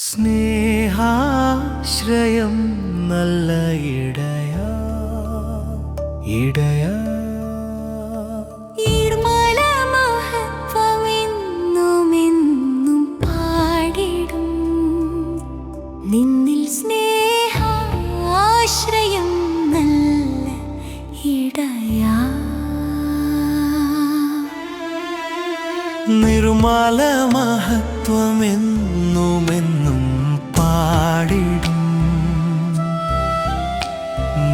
സ്നേഹാശ്രയം നല്ല ഇടയാ. ഇടയ. നിർമ്മല മഹത്വമെന്നുമെന്നും പാടിടും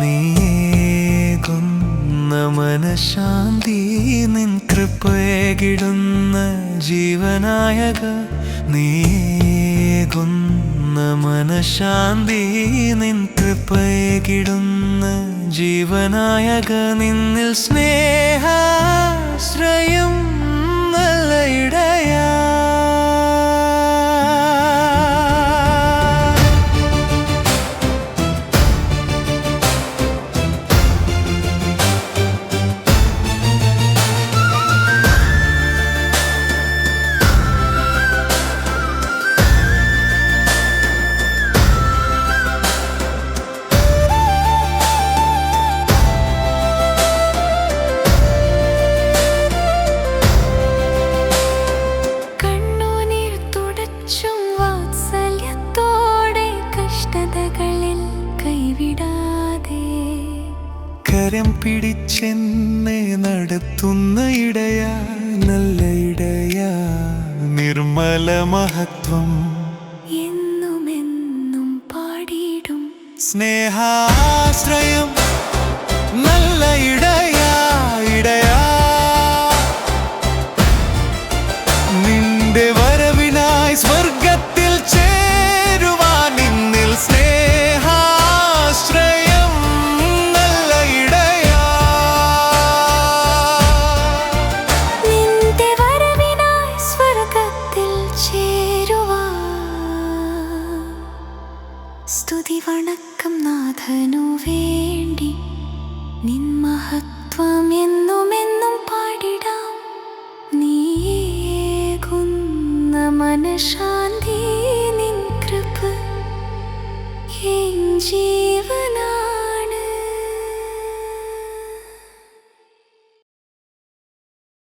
നീകുന്ന മനശാന്തി നിൻ കൃപയേകിടുന്ന ജീവനായക. നീകുന്ന മനശാന്തി നിൻ കൃപയേകിടുന്ന ജീവനായക. നിന്നിൽ സ്നേഹാശ്രയം കൈവിടാതെ കരം പിടിച്ചെന്നെ നടത്തുന്ന ഇടയ നല്ല ഇടയ. നിർമ്മല മഹത്വം. എന്നുമെന്നും പാടിയിടും. സ്നേഹാശ്രയം നല്ല ഇടയ ഇടയ. നിന്റെ വരവിനായി സ്വർഗത്തിൽ ചേരുവാൻ നിന്നിൽ സ്നേഹാശ്രയം വണക്കം നാഥനു വേണ്ടി നിൻ മഹത്വം എന്നുമെന്നും പാടിടാം. നീയേകുന്ന മനഃശാന്തി നിൻ കൃപ. ജീ